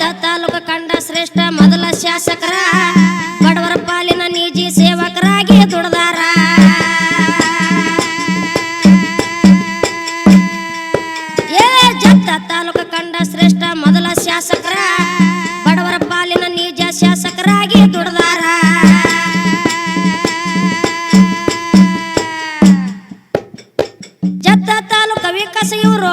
ಜತ್ತ ತಾಲೂಕು ಕಂಡ ಶ್ರೇಷ್ಠ ಮೊದಲ ಶಾಸಕರ, ಬಡವರ ಪಾಲಿನ ನಿಜಿ ಸೇವಕರಾಗಿ ದುಡ್ದಾರ. ಏ ಜತ್ತ ತಾಲೂಕು ಕಂಡ ಶ್ರೇಷ್ಠ ಮೊದಲ ಶಾಸಕರ, ಬಡವರ ಪಾಲಿನ ನಿಜ ಶಾಸಕರಾಗಿ ದುಡ್ದಾರ. ಜತ್ತ ತಾಲೂಕ ವಿಕಾಸ ಇವರು